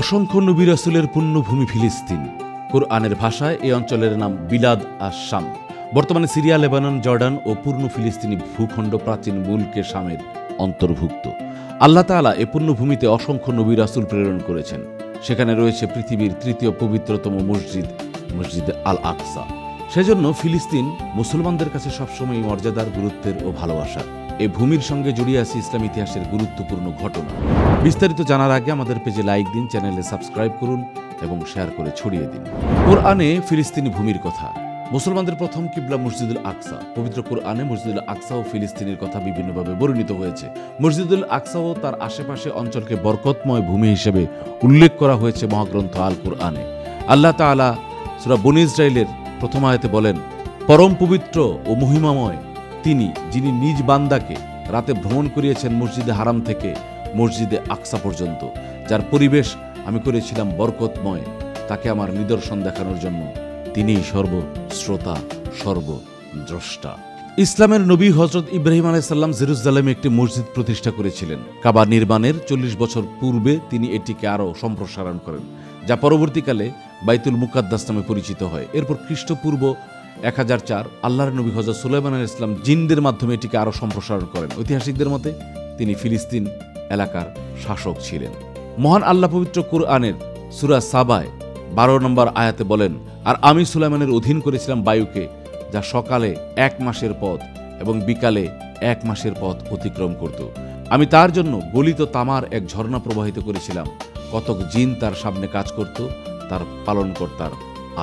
অসংখ্য নবী রাসুলের পুণ্যভূমি ফিলিস্তিন। কোরআনের ভাষায় এই অঞ্চলের নাম বিলাদ আসাম বর্তমানে সিরিয়া, লেবানন, জর্ডান ও পূর্ণ ফিলিস্তিনি ভূখণ্ড প্রাচীন মুলকে শামের অন্তর্ভুক্ত। আল্লাহ তাআলা এ পুণ্যভূমিতে অসংখ্য নবী রাসুল প্রেরণ করেছেন। সেখানে রয়েছে পৃথিবীর তৃতীয় পবিত্রতম মসজিদ মসজিদ আল আকসা সেজন্য ফিলিস্তিন মুসলমানদের কাছে সবসময় মর্যাদার, গুরুত্বের ও ভালোবাসার। এই ভূমির সঙ্গে জড়িয়ে আছে ইসলাম ইতিহাসের গুরুত্বপূর্ণ ঘটনা। বিস্তারিত জানার আগে আমাদের পেজে লাইক দিন, চ্যানেলে সাবস্ক্রাইব করুন এবং শেয়ার করে ছড়িয়ে দিন। কোরআনে ফিলিস্তিনি ভূমির কথা। মুসলমানদের প্রথম কিবলা মসজিদুল আকসা। পবিত্র কোরআনে মসজিদুল আকসা ও ফিলিস্তিনের কথা বিভিন্নভাবে বর্ণিত হয়েছে। মসজিদুল আকসা ও তার আশেপাশে অঞ্চলকে বরকতময় ভূমি হিসেবে উল্লেখ করা হয়েছে মহাগ্রন্থ আল কোরআনে। আল্লাহ তাআলা সুরা বনি ইসরায়েলের প্রথম আয়াতে বলেন, পরম পবিত্র ও মহিমাময় তিনি, যিনি নিজ বান্দাকে রাতে ভ্রমণ করিয়েছেন মসজিদে হারাম থেকে মসজিদে আকসা পর্যন্ত, যার পরিবেশ আমি করেছিলাম বরকতময়, তাকে আমার নিদর্শন দেখানোর জন্য। তিনিই সর্বশ্রোতা, সর্বদ্রষ্টা। ইসলামের নবী হজরত ইব্রাহিম আলাইসাল্লাম জেরুজালেমে একটি মসজিদ প্রতিষ্ঠা করেছিলেন। কাবা নির্মাণের চল্লিশ বছর পূর্বে তিনি এটিকে আরও সম্প্রসারণ করেন, যা পরবর্তীকালে বাইতুল মুকাদ্দাস নামে পরিচিত হয়। এরপর খ্রিস্টপূর্ব এক হাজার চার, আল্লাহর নবী হজরত সুলাইমান আলাইহিস ইসলাম জিনদের মাধ্যমে এটিকে আরও সম্প্রসারণ করেন। ঐতিহাসিকদের মতে, তিনি ফিলিস্তিন এলাকার শাসক ছিলেন। মহান আল্লাহ পবিত্র কুরআনের সুরা সাবায় বারো নম্বর আয়াতে বলেন, আর আমি সুলাইমানের অধীন করেছিলাম বায়ুকে, যা সকালে এক মাসের পথ এবং বিকালে এক মাসের পথ অতিক্রম করত। আমি তার জন্য গলিত তামার এক ঝর্ণা প্রবাহিত করেছিলাম। কতক জিন তার সামনে কাজ করত, তার পালনকর্তার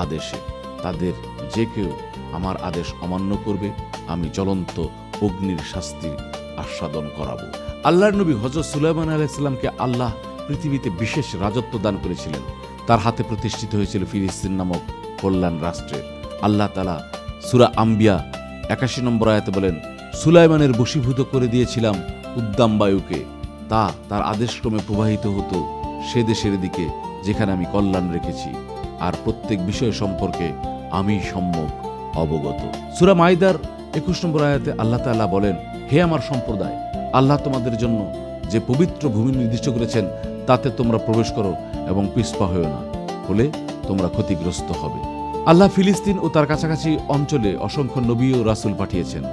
আদেশে। তাদের যে কেউ আমার আদেশ অমান্য করবে, আমি জ্বলন্ত অগ্নির শাস্তি আস্বাদন করাবো। আল্লাহর নবী হজরত সুলাইমান আলাইসাল্লামকে আল্লাহ পৃথিবীতে বিশেষ রাজত্ব দান করেছিলেন। তার হাতে প্রতিষ্ঠিত হয়েছিল ফিলিস্তিন নামক কল্যাণ রাষ্ট্রের আল্লাহ তালা সুরা আম্বিয়া একাশি নম্বর আয়াতে বলেন, সুলাইমানের বশীভূত করে দিয়েছিলাম উদ্দাম বায়ুকে। তা তার আদেশক্রমে প্রবাহিত হতো সে দেশের দিকে, যেখানে আমি কল্যাণ রেখেছি। আর প্রত্যেক বিষয় সম্পর্কে আমি সম্যক অবগত। সুরা মাইদার একুশ নম্বর আয়াতে আল্লাহ তাআলা বলেন, হে আমার সম্প্রদায়, আল্লাহ তোমাদের জন্য যে পবিত্র ভূমি নির্দিষ্ট করেছেন, তাতে তোমরা প্রবেশ করো এবং পিছপা হয়েও না, হলে তোমরা ক্ষতিগ্রস্ত হবে। আল্লাহ ফিলিস্তিন ও তার কাছাকাছি অঞ্চলে অসংখ্য নবী ও রাসুল পাঠিয়েছেন।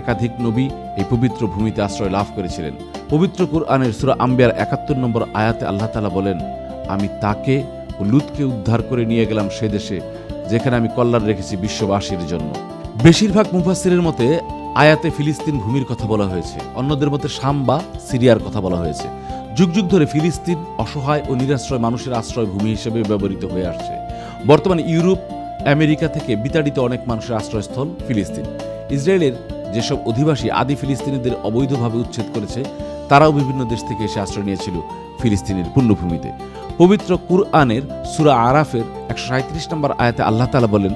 একাধিক নবী এই পবিত্র ভূমিতে আশ্রয় লাভ করেছিলেন। পবিত্র কুরআনের সূরা আম্বিয়ার একাত্তর নম্বর আয়াতে আল্লাহ তালা বলেন, আমি তাকে ও লুতকে উদ্ধার করে নিয়ে গেলাম সে দেশে যেখানে আমি কল্যাণ রেখেছি বিশ্ববাসীর জন্য। বেশিরভাগ মুফাসসিরের মতে, আয়াতে ফিলিস্তিন ভূমির কথা বলা হয়েছে। অন্যদের মতে শাম বা সিরিয়ার কথা বলা হয়েছে। যুগ যুগ ধরে ফিলিস্তিন অসহায় ও নিরাশ্রয় মানুষের আশ্রয় ভূমি হিসেবে ব্যবহৃত হয়ে আসছে। বর্তমানে ইউরোপ, আমেরিকা থেকে বিতাড়িত অনেক মানুষের আশ্রয়স্থল ফিলিস্তিন। ইসরায়েলের যেসব অধিবাসী আদি ফিলিস্তিনিদের অবৈধভাবে উচ্ছেদ করেছে, তারাও বিভিন্ন দেশ থেকে এসে আশ্রয় নিয়েছিল ফিলিস্তিনের পুণ্যভূমিতে পবিত্র কুরআনের সুরা আরাফের একশো সাঁত্রিশ নম্বর আয়াতে আল্লাহ তালা বলেন,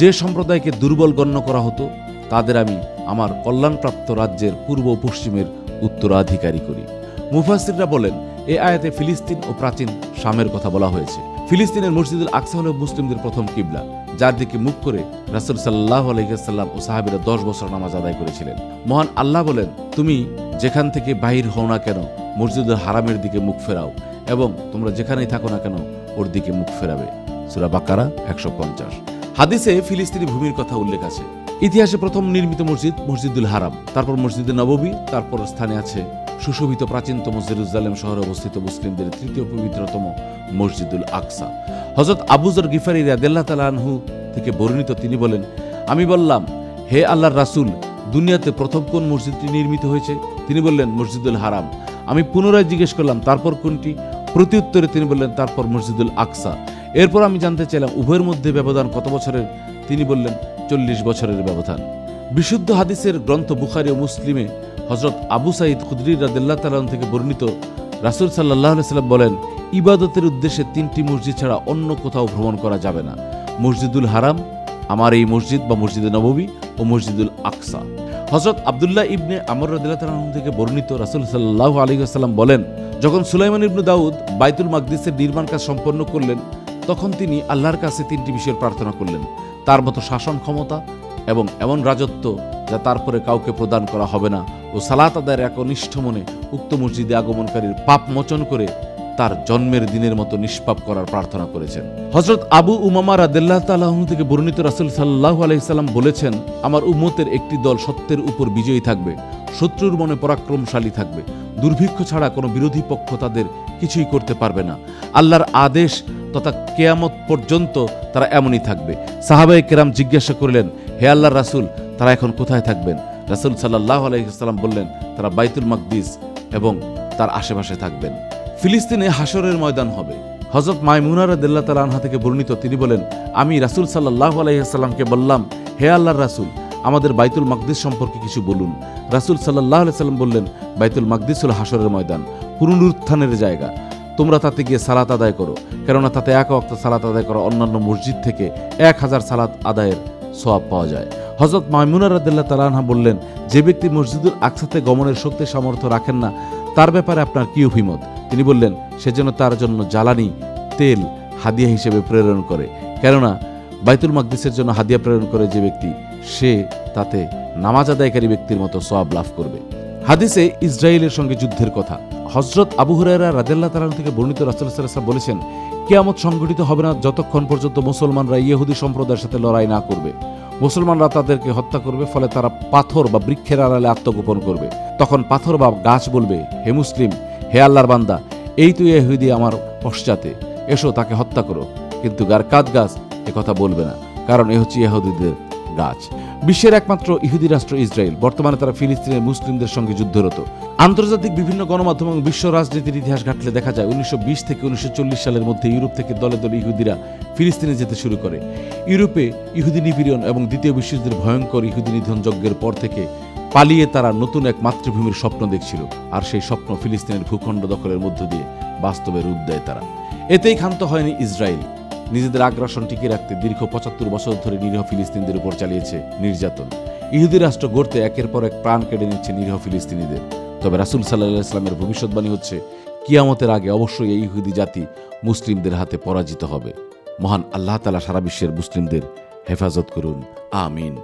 যে সম্প্রদায়কে দুর্বল গণ্য করা হতো, তাদের আমি আমার কল্যাণপ্রাপ্ত রাজ্যের পূর্ব পশ্চিমের উত্তরাধিকারী করি। মুফাসিররা বলেন, এ আয়াতে ফিলিস্তিন ও প্রাচীন শামের কথা বলা হয়েছে। ফিলিস্তিনের মসজিদুল আকসা হল মুসলিমদের প্রথম কিবলা, যার দিকে মুখ করে রাসুল সাল্লাহ আলহিহাল্লাম ও সাহাবিরা দশ বছর নামাজ আদায় করেছিলেন। মহান আল্লাহ বলেন, তুমি যেখান থেকে বাহির হও না কেন, মসজিদুল হারামের দিকে মুখ ফেরাও। এবং তোমরা যেখানেই থাকো না কেন, ওর দিকে মুখ ফেরাবে। সুরা বাকারা একশো পঞ্চাশ। হাদিসে ফিলিস্তিনি ভূমির কথা উল্লেখ আছে। ইতিহাসে প্রথম নির্মিত মসজিদ মসজিদুল হারাম। তারপর মসজিদে নববী, তারপর স্থানে আছে সুশোভিত প্রাচীনতম জেরুজালেম শহরে অবস্থিত মুসলিমদের তৃতীয় পবিত্রতম মসজিদুল আকসা। হজরত আবুজর গিফারি রাদেল্লাহ তালানহু থেকে বর্ণিত তিনি বলেন, আমি বললাম, হে আল্লাহর রাসুল, দুনিয়াতে প্রথম কোন মসজিদটি নির্মিত হয়েছে? তিনি বললেন, মসজিদুল হারাম। আমি পুনরায় জিজ্ঞেস করলাম, তারপর কোনটি? প্রতি উত্তরে তিনি বললেন, তারপর মসজিদুল আকসা। এরপর আমি জানতে চাইলাম, উভয়ের মধ্যে ব্যবধান কত বছরের? তিনি বললেন, চল্লিশ বছরের ব্যবধান। বিশুদ্ধ হাদিসের গ্রন্থ বুখারি ও মুসলিমে হজরত আবু সাইদ খুদরি রাদিল্লাহ তালান থেকে বর্ণিত, রাসুল সাল্লাহ সাল্লাম বলেন, ইবাদতের উদ্দেশ্যে তিনটি মসজিদ ছাড়া অন্য কোথাও ভ্রমণ করা যাবে না। মসজিদুল হারাম, আমার এই মসজিদ বা মসজিদে নববী ও মসজিদুল আকসা। হজরত আবদুল্লাহ ইবনে আমর রাদিল্লাহ থেকে বর্ণিত রাসুল সাল্লাহ আলী আসাল্লাম বলেন, যখন সুলাইমান ইবনু দাউদ বাইতুল মাকদিসের নির্মাণ কাজ সম্পন্ন করলেন, তখন তিনি আল্লাহর কাছে তিনটি বিষয়ের প্রার্থনা করলেন। তার মতো শাসন ক্ষমতা এবং এমন রাজত্ব যা তারপরে কাউকে প্রদান করা হবে না ও সালাত আদায়ের একনিষ্ঠ মনে উক্ত মসজিদে আগমনকারীর পাপ মোচন করে তার জন্মের দিনের মতো নিষ্পাপ করার প্রার্থনা করেছেন। হজরত আবু উমামা রাদেল্লাহ তালাহ থেকে বর্ণিত রাসুল সাল্লাহ আলাইসাল্লাম বলেছেন, আমার উম্মতের একটি দল সত্যের উপর বিজয়ী থাকবে, শত্রুর মনে পরাক্রমশালী থাকবে। দুর্ভিক্ষ ছাড়া কোনো বিরোধী পক্ষ তাদের কিছুই করতে পারবে না। আল্লাহর আদেশ তথা কেয়ামত পর্যন্ত তারা এমনই থাকবে। সাহাবাই কেরাম জিজ্ঞাসা করলেন, হে আল্লাহ রাসুল, তারা এখন কোথায় থাকবেন? রাসুল সাল্লাহ আলাইসাল্লাম বললেন, তারা বাইতুল মাকদিস এবং তার আশেপাশে থাকবেন। ফিলিস্তিনে হাসরের ময়দান হবে। হজরত মাইমুনার দেল্লা তালা আনহা থেকে বর্ণিত, তিনি বলেন, আমি রাসুল সাল্লাহ আলাইসাল্লামকে বললাম, হে আল্লাহর রাসুল, আমাদের বাইতুল মাকদিস সম্পর্কে কিছু বলুন। রাসুল সাল্লাহ সাল্লাম বললেন, বাইতুল মাকদিস হল হাসরের ময়দান, পুনরুত্থানের জায়গা। তোমরা তাতে গিয়ে সালাত আদায় করো, কেননা তাতে এক অক্ত সালাত আদায় করা অন্যান্য মসজিদ থেকে এক হাজার সালাত আদায়ের সোয়াব পাওয়া যায়। হজরত মাইমুনা রাদিল্লা তালানহা বললেন, যে ব্যক্তি মসজিদুল আকসাতে গমনের শক্তি সামর্থ্য রাখেন না তার ব্যাপারে আপনার কি অভিমত? তিনি বললেন, সে যেন তার জন্য জ্বালানি, তেল, হাদিয়া হিসেবে প্রেরণ করে। কেননা, বাইতুল মাকদিসের জন্য হাদিয়া প্রেরণ করে যে ব্যক্তি, সে তাতে নামাজ আদায়কারী ব্যক্তির মতো সব লাভ করবে। হাদিসে ইসরায়েলের সঙ্গে যুদ্ধের কথা। হজরত আবু হুরায়রা রাজেল্লা তালান থেকে বর্ণিত রাসুল্লাহ বলেছেন কেয়ামত সংঘটিত হবে না যতক্ষণ পর্যন্ত মুসলমানরা ইহুদি সম্প্রদায়ের সাথে লড়াই না করবে। মুসলমানরা তাদেরকে হত্যা করবে, ফলে তারা পাথর বা বৃক্ষের আড়ালে আত্মগোপন করবে। তখন পাথর বা গাছ বলবে, হে মুসলিম, হে আল্লাহর বান্দা, এই তুই ইহুদি আমার পশ্চাতে। এসো, তাকে হত্যা করো। কিন্তু গার গারকাত গাছ কথা বলবে না, কারণ এ হচ্ছে ইহুদিদের গাছ। বিশ্বের একমাত্র ইহুদি রাষ্ট্র ইসরায়েল। বর্তমানে তারা ফিলিস্তিনের মুসলিমদের সঙ্গে যুদ্ধরত। আন্তর্জাতিক বিভিন্ন গণমাধ্যম এবং বিশ্ব রাজনীতির ইতিহাস ঘাটলে দেখা যায়, উনিশশো বিশ থেকে উনিশশো চল্লিশ সালের মধ্যে ইউরোপ থেকে দলে দলে ইহুদিরা ফিলিস্তিনে যেতে শুরু করে। ইউরোপে ইহুদি নিপীড়ন এবং দ্বিতীয় বিশ্বযুদ্ধের ভয়ঙ্কর ইহুদি নিধন যজ্ঞের পর থেকে পালিয়ে তারা নতুন এক মাতৃভূমির স্বপ্ন দেখছিল। আর সেই স্বপ্ন ফিলিস্তিনের ভূখণ্ড দখলের মধ্য দিয়ে বাস্তবে রূপ দেয় তারা। এতেই ক্ষান্ত হয়নি ইসরায়েল। নিজেদের আগ্রাসন টিকিয়ে রাখতে দীর্ঘ পঁচাত্তর বছর ধরে নিরীহ ফিলিস্তিনদের উপর চালিয়েছে নির্যাতন। ইহুদি রাষ্ট্র গড়তে একের পর এক প্রাণ কেড়ে নিচ্ছে নিরীহ ফিলিস্তিনিদের। তবে রাসুল সাল্লাহ ইসলামের ভবিষ্যৎবাণী হচ্ছে, কিয়ামতের আগে অবশ্যই এই ইহুদি জাতি মুসলিমদের হাতে পরাজিত হবে। মহান আল্লাহ তালা সারা বিশ্বের মুসলিমদের হেফাজত করুন। আমিন।